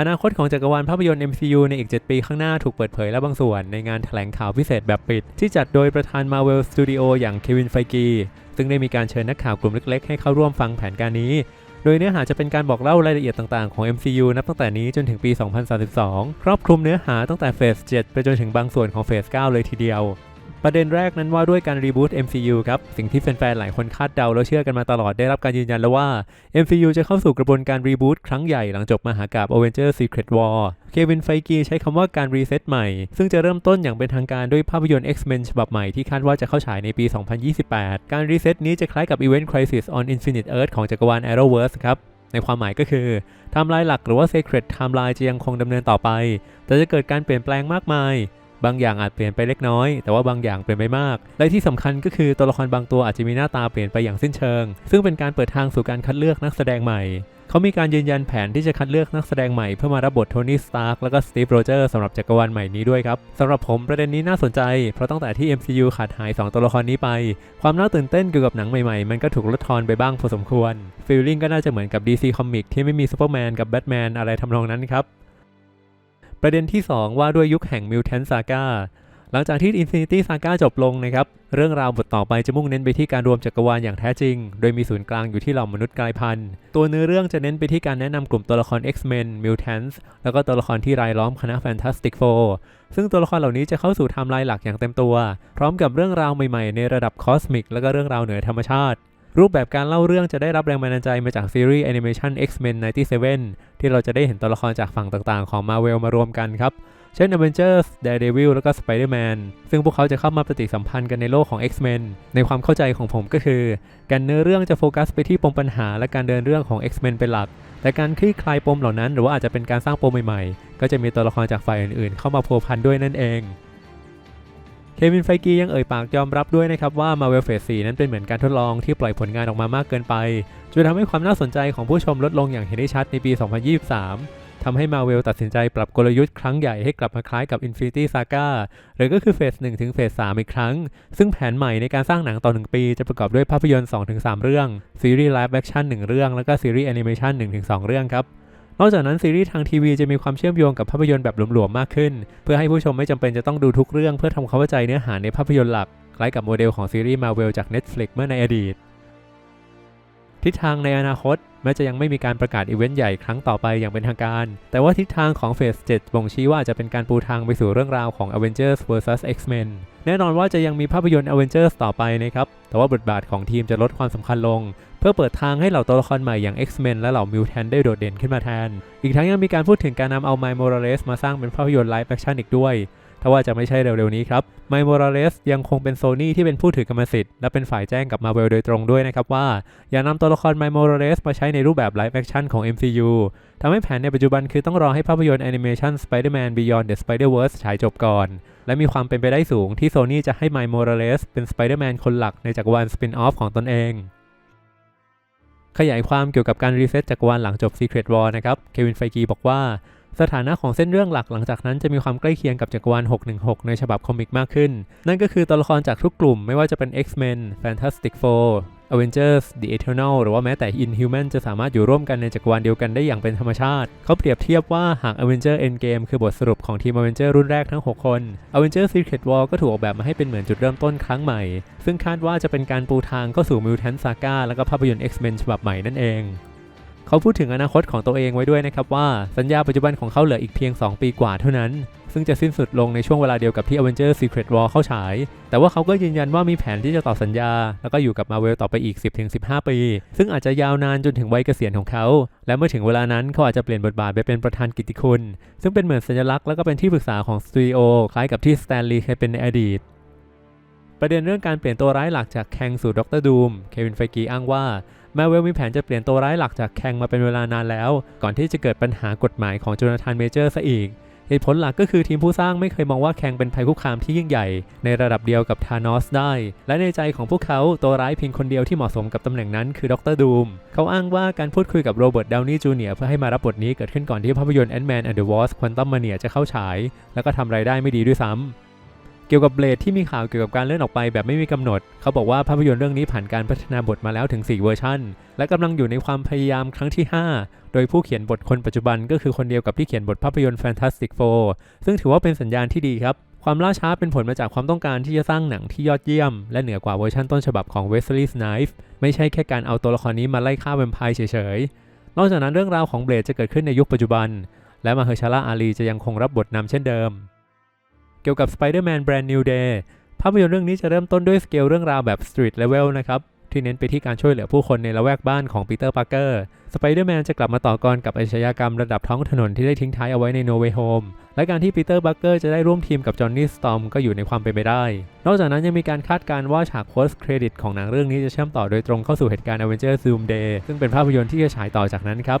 อนาคตของจักรวาลภาพยนตร์ MCU ในอีก 7 ปีข้างหน้าถูกเปิดเผยแล้วบางส่วนในงานแถลงข่าวพิเศษแบบปิด ที่จัดโดยประธาน Marvel Studio อย่างเควินไฟกีซึ่งได้มีการเชิญนักข่าวกลุ่มเล็กๆ ให้เข้าร่วมฟังแผนการนี้ โดยเนื้อหาจะเป็นการบอกเล่ารายละเอียดต่างๆ ของ MCU นับตั้งแต่นี้จนถึงปี 2032 ครอบคลุมเนื้อหาตั้งแต่เฟส 7 ไปจนถึงบางส่วนของเฟส 9 เลยทีเดียว ประเด็นแรกนั้นว่าด้วยการรีบูต MCU ครับ สิ่งที่แฟนๆ หลายคนคาดเดาแล้วเชื่อกันมาตลอดได้รับการยืนยันแล้วว่า MCU จะเข้าสู่กระบวนการรีบูตครั้งใหญ่หลังจบมหากาบ Avengers Secret War เควินไฟกีใช้คำว่าการรีเซ็ตใหม่ ซึ่งจะเริ่มต้นอย่างเป็นทางการด้วยภาพยนตร์ X-Men ฉบับใหม่ที่คาดว่าจะเข้าฉายในปี 2028 การรีเซ็ตนี้จะคล้ายกับ Event Crisis on Infinite Earth ของจักรวาล Arrowverse ครับในความหมายก็คือไทม์ไลน์หลักหรือว่า Secret Timeline จะยังคงดำเนินต่อไป แต่จะเกิดการเปลี่ยนแปลงมากมาย บางอย่างอาจเปลี่ยนไปเล็กน้อย แต่ว่าบางอย่างเปลี่ยนไปมาก และที่สำคัญก็คือตัวละครบางตัวอาจจะมีหน้าตาเปลี่ยนไปอย่างสิ้นเชิง ซึ่งเป็นการเปิดทางสู่การคัดเลือกนักแสดงใหม่เขามีการยืนยันแผนที่จะคัดเลือกนักแสดงใหม่เพื่อมารับบทโทนี่ สตาร์กแล้วก็สตีฟ โรเจอร์สำหรับจักรวาลใหม่นี้ด้วยครับสำหรับผมประเด็นนี้น่าสนใจ เพราะตั้งแต่ที่ MCU ขาดหาย 2 ตัวละครนี้ไป ความน่าตื่นเต้นเกี่ยวกับหนังใหม่ๆ มันก็ถูกลดทอนไปบ้างพอสมควรฟีลลิ่งก็น่าจะเหมือนกับ DC Comics ที่ไม่มีซูเปอร์แมนกับแบทแมนอะไรทำนองนั้นครับ ประเด็นที่ 2 ว่าด้วยยุคแห่ง Mutant Saga หลังจากที่ Infinity Saga จบลงนะครับ เรื่องราวบทต่อไปจะมุ่งเน้นไปที่การรวมจักรวาลอย่างแท้จริง โดยมีศูนย์กลางอยู่ที่เหล่ามนุษย์กลายพันธุ์ ตัวเนื้อเรื่องจะเน้นไปที่การแนะนำกลุ่มตัวละคร X-Men Mutants แล้วก็ตัวละครที่รายล้อมคณะ Fantastic Four ซึ่งตัวละครเหล่านี้จะเข้าสู่ไทม์ไลน์หลักอย่างเต็มตัว พร้อมกับเรื่องราวใหม่ๆ ในระดับคอสมิกและก็เรื่องราวเหนือธรรมชาติรูปแบบการเล่าเรื่องจะได้รับแรงบันดาลใจมาจากซีรีส์แอนิเมชัน X-Men 97 ที่เราจะได้เห็นตัวละครจากฝั่งต่างๆ ของ Marvel มารวมกันครับ เช่น Avengers, Daredevil แล้วก็ Spider-Man ซึ่งพวกเขาจะเข้ามาปฏิสัมพันธ์กันในโลกของ X-Men ในความเข้าใจของผมก็คือ การเนื้อเรื่องจะโฟกัสไปที่ปมปัญหาและการเดินเรื่องของ X-Men เป็นหลัก แต่การคลี่คลายปมเหล่านั้น หรือว่าอาจจะเป็นการสร้างปมใหม่ๆ ก็จะมีตัวละครจากฝ่ายอื่นๆ เข้ามาพัวพันด้วยนั่นเอง เควินไฟกียังเอ่ยปากยอมรับด้วยนะครับว่า Marvel Phase 4นั้นเป็นเหมือนการทดลองที่ปล่อยผลงานออกมามากเกินไปจนทำให้ความน่าสนใจของผู้ชมลดลงอย่างเห็นได้ชัดในปี 2023 ทำให้ Marvel ตัดสินใจปรับกลยุทธ์ครั้งใหญ่ให้กลับมาคล้ายกับ Infinity Saga หรือก็คือเฟส1ถึงเฟส3อีกครั้ง ซึ่งแผนใหม่ในการสร้างหนังต่อ 1 ปี จะประกอบด้วยภาพยนตร์ 2-3 เรื่อง ซีรีส์ไลฟ์แอคชั่น1เรื่อง แล้วก็ซีรีส์แอนิเมชัน1-2 เรื่องครับ นอกจากนั้นซีรีส์ทางทีวีจะมีความเชื่อมโยงกับภาพยนตร์แบบหลวมๆมากขึ้น เพื่อให้ผู้ชมไม่จำเป็นจะต้องดูทุกเรื่องเพื่อทำความเข้าใจเนื้อหาในภาพยนตร์หลักคล้ายกับโมเดลของซีรีส์มาเวลจาก Netflix เมื่อในอดีต ทิศทางในอนาคตแม้จะยังไม่มีการประกาศอีเวนต์ใหญ่ครั้งต่อไปอย่างเป็นทางการ แต่ว่าทิศทางของเฟส7บ่งชี้ว่าจะเป็นการปูทางไปสู่เรื่องราวของ Avengers vs X-Men แน่นอนว่าจะยังมีภาพยนตร์ Avengers ต่อไปนะครับ แต่ว่าบทบาทของทีมจะลดความสำคัญลง เพื่อเปิดทางให้เหล่าตัวละครใหม่อย่าง X-Men และเหล่า Mutant ได้โดดเด่นขึ้นมาแทน อีกทั้งยังมีการพูดถึงการนำเอา Miles Morales มาสร้างเป็นภาพยนตร์ไลฟ์แอคชั่นอีกด้วย ถ้าว่าจะไม่ใช่เร็วๆนี้ครับ Miles Morales ยังคงเป็นโซนี่ที่เป็นผู้ถือกรรมสิทธิ์และเป็นฝ่ายแจ้งกับ Marvel โดยตรงด้วยนะครับว่า อย่านำตัวละคร Miles Morales มาใช้ในรูปแบบไลฟ์แอคชั่นของ MCU ทำให้แผนในปัจจุบันคือต้องรอให้ภาพยนตร์แอนิเมชัน Spider-Man Beyond the Spider-Verse ฉายจบก่อน และมีความเป็นไปได้สูงที่โซนี่จะให้ Miles Morales เป็น Spider-Man คนหลักในจักรวาลสปินออฟของตนเองขยายความเกี่ยวกับการรีเซ็ตจักรวาลหลังจบ Secret War นะครับ เควินไฟกีบอกว่า สถานะของเส้นเรื่องหลักหลังจากนั้นจะมีความใกล้เคียงกับจักรวาล 616 ในฉบับคอมิกมากขึ้น นั่นก็คือตัวละครจากทุกกลุ่มไม่ว่าจะเป็น X-Men Fantastic Four Avengers The Eternal หรือว่าแม้แต่ Inhuman จะสามารถอยู่ร่วมกันในจักรวาลเดียวกันได้อย่างเป็นธรรมชาติ เขาเปรียบเทียบว่าหาก Avenger Endgame คือบทสรุปของทีม Avenger รุ่นแรกทั้ง 6 คน Avenger Secret War ก็ถูกออกแบบมาให้เป็นเหมือนจุดเริ่มต้นครั้งใหม่ ซึ่งคาดว่าจะเป็นการปูทางเข้าสู่ Mutant Saga และก็ภาพยนตร์ X-Men ฉบับใหม่นั่นเอง เขาพูดถึงอนาคตของตัวเองไว้ด้วยนะครับว่าสัญญาปัจจุบันของเขาเหลืออีกเพียง 2 ปีกว่าเท่านั้น ซึ่งจะสิ้นสุดลงในช่วงเวลาเดียวกับที่ Avengers Secret War เข้าฉาย แต่ว่าเขาก็ยืนยันว่ามีแผนที่จะต่อสัญญา แล้วก็อยู่กับ Marvel ต่อไปอีก 10-15 ปี ซึ่งอาจจะยาวนานจนถึงวัยเกษียณของเขา และเมื่อถึงเวลานั้นเขาอาจจะเปลี่ยนบทบาทไปเป็นประธานกิตติคุณ ซึ่งเป็นเหมือนสัญลักษณ์แล้วก็เป็นที่ปรึกษาของสตูดิโอคล้ายกับที่สแตนลีย์เคยเป็นในอดีตประเด็นเรื่องการเปลี่ยนตัวร้ายหลักจากแคงสู่ด็อกเตอร์ดูม เควินไฟกีอ้างว่า แมาเวลมีแผนจะเปลี่ยนตัวร้ายหลักจากแคงมาเป็นเวลานานแล้ว ก่อนที่จะเกิดปัญหากฎหมายของโจนาธานเมเจอร์ซะอีกเหตุผลหลักก็คือทีมผู้สร้างไม่เคยมองว่าแคงเป็นภัยคุกคามที่ยิ่งใหญ่ ในระดับเดียวกับธานอสได้ และในใจของพวกเขาตัวร้ายเพียงคนเดียวที่เหมาะสมกับตำแหน่งนั้นคือดรดูม เขาอ้างว่าการพูดคุยกับโรเบิร์ตดาวนี่จูเนียร์เพื่อให้มารับบทนี้เกิดขึ้นก่อนที่ภาพยนตร์ Ant-Man and the Wasp: Quantumania จะเข้าฉาย แล้วก็ทำรายได้ไม่ดีด้วยซ้ำ เกี่ยวกับเบลดที่มีข่าวเกี่ยวกับการเลื่อนออกไปแบบไม่มีกำหนด เขาบอกว่าภาพยนตร์เรื่องนี้ผ่านการพัฒนาบทมาแล้วถึง 4 เวอร์ชันและกำลังอยู่ในความพยายามครั้งที่ 5 โดยผู้เขียนบทคนปัจจุบันก็คือคนเดียวกับที่เขียนบทภาพยนตร์ Fantastic Four ซึ่งถือว่าเป็นสัญญาณที่ดีครับความล่าช้าเป็นผลมาจากความต้องการที่จะสร้างหนังที่ยอดเยี่ยม และเหนือกว่าเวอร์ชันต้นฉบับของ Wesley Snipes ไม่ใช่แค่การเอาตัวละครนี้มาไล่ฆ่าแวมไพร์เฉยๆ นอกจากนั้นเรื่องราวของเบลดจะเกิดขึ้นในยุคปัจจุบัน และมาเฮอร์ชาลาอาลีจะยังคงรับบทนำเช่นเดิม เกี่ยวกับ Spider-Man Brand New Day ภาพยนตร์เรื่องนี้จะเริ่มต้นด้วยสเกลเรื่องราวแบบ Street Level นะครับ ที่เน้นไปที่การช่วยเหลือผู้คนในละแวกบ้านของปีเตอร์ปาร์เกอร์สไปเดอร์แมนจะกลับมาต่อกรกับอาชญากรรมระดับท้องถนนที่ได้ทิ้งท้ายเอาไว้ใน No Way Home และการที่ปีเตอร์ปาร์เกอร์จะได้ร่วมทีมกับจอห์นนี่สตอมก็อยู่ในความเป็นไปได้ นอกจากนั้นยังมีการคาดการณ์ว่าฉาก post credit ของหนังเรื่องนี้จะเชื่อมต่อโดยตรงเข้าสู่เหตุการณ์ Avengers Doomsday ซึ่งเป็นภาพยนตร์ที่จะฉายต่อจากนั้นครับ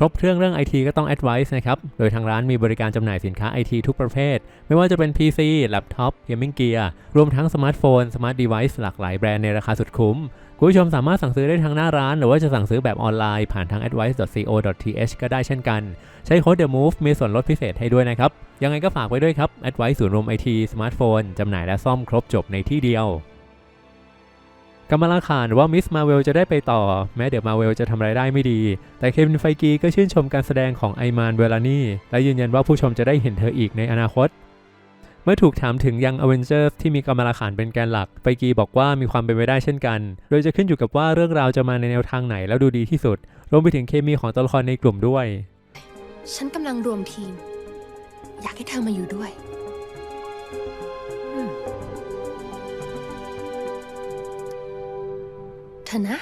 ครบเครื่องเรื่อง IT ก็ต้อง Advice นะครับ โดยทางร้านมีบริการจำหน่ายสินค้า IT ทุกประเภท ไม่ว่าจะเป็น PC แล็ปท็อป Gaming Gear รวมทั้งสมาร์ทโฟน สมาร์ทเดเวิ์หลากหลายแบรนด์ในราคาสุดคุ้ม คุณผู้ชมสามารถสั่งซื้อได้ทางหน้าร้าน หรือว่าจะสั่งซื้อแบบออนไลน์ผ่านทาง advice.co.th ก็ได้เช่นกัน ใช้โค้ด The Move มีส่วนลดพิเศษให้ด้วยนะครับ ยังไงก็ฝากไว้ด้วยครับ Advice ศูนย์รวม IT สมาร์ทโฟนจำหน่ายและซ่อมครบจบในที่เดียว กำมลาขานว่ามิสมาเวลจะได้ไปต่อ แม้เดี๋ยวมาเวลจะทำรายได้ไม่ดี แต่เควินไฟกีก็ชื่นชมการแสดงของไอมานเวลานี่และยืนยันว่าผู้ชมจะได้เห็นเธออีกในอนาคต เมื่อถูกถามถึงยังอเวนเจอร์ที่มีกำมลาขานเป็นแกนหลัก ไฟกีบอกว่ามีความเป็นไปได้เช่นกัน โดยจะขึ้นอยู่กับว่าเรื่องราวจะมาในแนวทางไหนแล้วดูดีที่สุด รวมไปถึงเคมีของตัวละครในกลุ่มด้วย ฉันกำลังรวมทีม อยากให้เธอมาอยู่ด้วย เธอนะ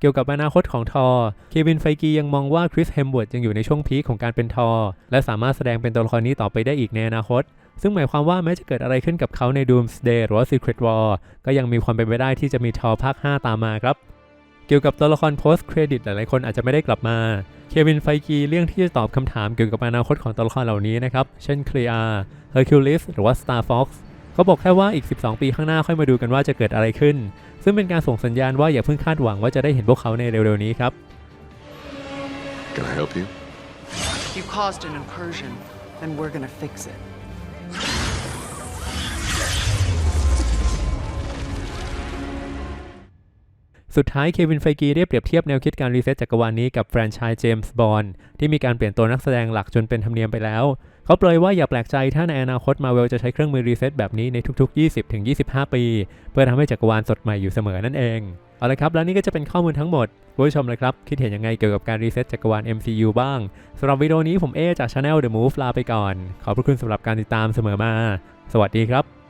เกี่ยวกับอนาคตของทอ เควินไฟกียังมองว่าคริสเฮมเวิร์ดยังอยู่ในช่วงพีคของการเป็นทอ และสามารถแสดงเป็นตัวละครนี้ต่อไปได้อีกในอนาคต ซึ่งหมายความว่าแม้จะเกิดอะไรขึ้นกับเขาใน Doomsday หรือว่า Secret War ก็ยังมีความเป็นไปได้ที่จะมีทอภาค 5 ตามมาครับเกี่ยวกับตัวละคร post credit หลายๆคนอาจจะไม่ได้กลับมา เควินไฟกีเลี่ยงที่จะตอบคำถามเกี่ยวกับอนาคตของตัวละครเหล่านี้นะครับ เช่นเคลียร์เฮอร์คิวลิสหรือว่า Star Fox เขาบอกแค่ว่าอีก 12 ปีข้างหน้าค่อยมาดูกันว่าจะเกิดอะไรขึ้น ซึ่งเป็นการส่งสัญญาณว่าอย่าเพิ่งคาดหวังว่าจะได้เห็นพวกเขาในเร็วๆนี้ครับ Can I help you? You caused an incursion, and we're gonna fix it. สุดท้ายเควินไฟกีได้เปรียบเทียบแนวคิดการรีเซ็ตจักรวาลนี้กับแฟรนไชส์เจมส์บอนด์ที่มีการเปลี่ยนตัวนักแสดงหลักจนเป็นธรรมเนียมไปแล้ว เขาเปรยว่าอย่าแปลกใจถ้าในอนาคตมาเวลจะใช้เครื่องมือรีเซ็ตแบบนี้ในทุกๆ 20-25 ปี เพื่อทำให้จักรวาลสดใหม่อยู่เสมอนั่นเองเอาละครับ แล้วนี่ก็จะเป็นข้อมูลทั้งหมดผู้ชมเลยครับ คิดเห็นยังไงเกี่ยวกับการรีเซ็ตจักรวาล MCU บ้างสำหรับวิดีโอนี้ผมเอจาก Channel The Move ลาไปก่อน ขอบพระคุณสำหรับการติดตามเสมอมา สวัสดีครับ